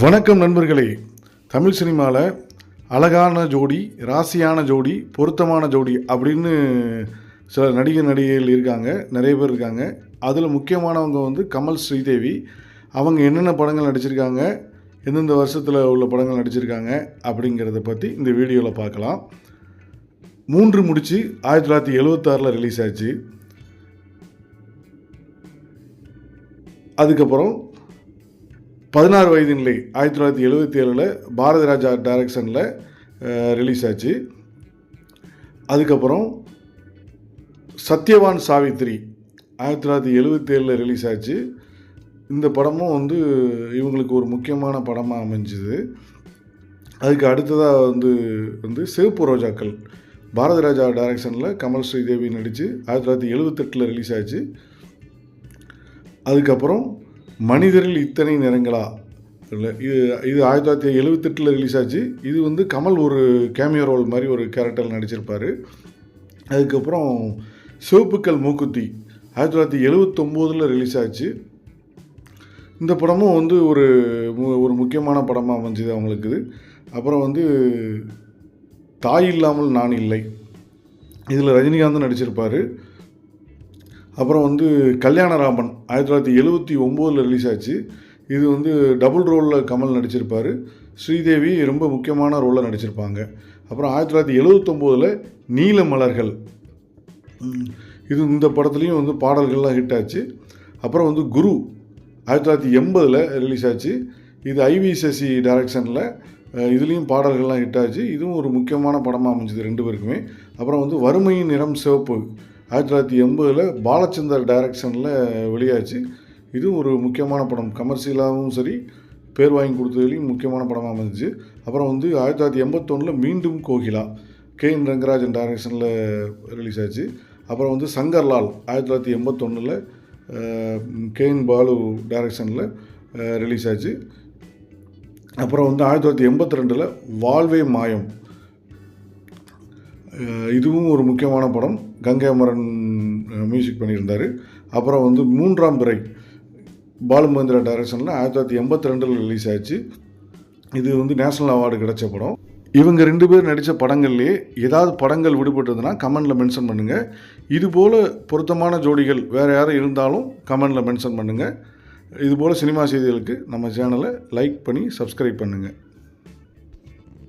வணக்கம் நண்பர்களே. தமிழ் சினிமாவில் அழகான ஜோடி ராசியான ஜோடி பொருத்தமான ஜோடி அப்படின்னு சில நடிகர் நடிகைகள் இருக்காங்க. நிறைய பேர் இருக்காங்க. அதில் முக்கியமானவங்க வந்து கமல் ஸ்ரீதேவி. அவங்க என்னென்ன படங்கள் நடிச்சிருக்காங்க எந்தெந்த வருஷத்தில் உள்ள படங்கள் நடிச்சிருக்காங்க அப்படிங்கிறத பற்றி இந்த வீடியோவில் பார்க்கலாம். மூன்று முடிச்சு ஆயிரத்தி தொள்ளாயிரத்தி எழுபத்தாறில் ரிலீஸ் ஆச்சு. அதுக்கப்புறம் பதினாறு வயது நிலை ஆயிரத்தி தொள்ளாயிரத்தி எழுபத்தி ஏழில் பாரதி ராஜா டைரக்ஷனில் ரிலீஸ் ஆச்சு. அதுக்கப்புறம் சத்யவான் சாவித்ரி ஆயிரத்தி தொள்ளாயிரத்தி எழுபத்தி ஏழில் ரிலீஸ் ஆச்சு. இந்த படமும் வந்து இவங்களுக்கு ஒரு முக்கியமான படமாக அமைஞ்சுது. அதுக்கு அடுத்ததாக வந்து வந்து சிவப்பு ரோஜாக்கள். பாரதி ராஜா டைரக்ஷனில் கமல் ஸ்ரீதேவி நடித்து ஆயிரத்தி தொள்ளாயிரத்தி எழுபத்தெட்டில் ரிலீஸ் ஆச்சு. அதுக்கப்புறம் மனிதரில் இத்தனை நிறங்களா இல்லை இது இது ஆயிரத்தி தொள்ளாயிரத்தி எழுபத்தெட்டில் ரிலீஸ் ஆச்சு. இது வந்து கமல் ஒரு கேமியோ ரோல் மாதிரி ஒரு கேரக்டர் நடிச்சிருப்பார். அதுக்கப்புறம் சிவப்புக்கல் மூக்குத்தி ஆயிரத்தி தொள்ளாயிரத்தி எழுபத்தொம்போதில் ரிலீஸ் ஆச்சு. இந்த படமும் வந்து ஒரு மு- ஒரு முக்கியமான படமாக அமைஞ்சுது அவங்களுக்கு. இது அப்புறம் வந்து தாய் இல்லாமல் நான் இல்லை. இதில் ரஜினிகாந்தும் நடிச்சிருப்பார். அப்புறம் வந்து கல்யாணராமன் ஆயிரத்தி தொள்ளாயிரத்தி எழுபத்தி ஒம்போதில் ரிலீஸ் ஆச்சு. இது வந்து டபுள் ரோலில் கமல் நடிச்சிருப்பார். ஸ்ரீதேவி ரொம்ப முக்கியமான ரோலில் நடிச்சிருப்பாங்க. அப்புறம் ஆயிரத்தி தொள்ளாயிரத்தி எழுபத்தொம்போதில் நீல மலர்கள் இது இந்த படத்துலேயும் வந்து பாடல்கள்லாம் ஹிட் ஆச்சு. அப்புறம் வந்து குரு ஆயிரத்தி தொள்ளாயிரத்தி எண்பதில் ரிலீஸ் ஆச்சு. இது ஐவி சசி டைரக்ஷனில் இதுலேயும் பாடல்கள்லாம் ஹிட் ஆச்சு. இதுவும் ஒரு முக்கியமான படமாக அமைஞ்சது ரெண்டு பேருக்குமே. அப்புறம் வந்து வறுமையின் நிறம் சிவப்பு. ஆயிரத்தி தொள்ளாயிரத்தி எண்பதில் பாலச்சந்தர் டைரக்ஷனில் வெளியாச்சு. இதுவும் ஒரு முக்கியமான படம். கமர்ஷியலாகவும் சரி பேர் வாங்கி கொடுத்ததுலேயும் முக்கியமான படமாக அமைஞ்சிச்சு. அப்புறம் வந்து ஆயிரத்தி தொள்ளாயிரத்தி எண்பத்தொன்னில் மீண்டும் கோகிலா கே என் ரங்கராஜன் டைரக்ஷனில் ரிலீஸ் ஆச்சு அப்புறம் வந்து சங்கர்லால் ஆயிரத்தி தொள்ளாயிரத்தி எண்பத்தொன்னில் கே என் பாலு டைரக்ஷனில் ரிலீஸ் ஆச்சு அப்புறம் வந்து ஆயிரத்தி தொள்ளாயிரத்தி எண்பத்தி ரெண்டில் வாழ்வே மாயம் இதுவும் ஒரு முக்கியமான படம். கங்கை அமரன் மியூசிக் பண்ணியிருந்தார். அப்புறம் வந்து மூன்றாம் பிறை பாலு மகேந்திரா டைரக்ஷனில் ஆயிரத்தி தொள்ளாயிரத்தி எண்பத்தி ரெண்டில் ரிலீஸ் ஆச்சு. இது வந்து நேஷனல் அவார்டு கிடைச்ச படம். இவங்க ரெண்டு பேர் நடித்த படங்கள்லேயே ஏதாவது படங்கள் விடுபட்டதுன்னா கமெண்டில் மென்ஷன் பண்ணுங்கள் இதுபோல் பொருத்தமான ஜோடிகள் வேறு யாரும் இருந்தாலும் கமெண்டில் மென்ஷன் பண்ணுங்கள் இதுபோல் சினிமா செய்திகளுக்கு நம்ம சேனலை லைக் பண்ணி சப்ஸ்கிரைப் பண்ணுங்கள்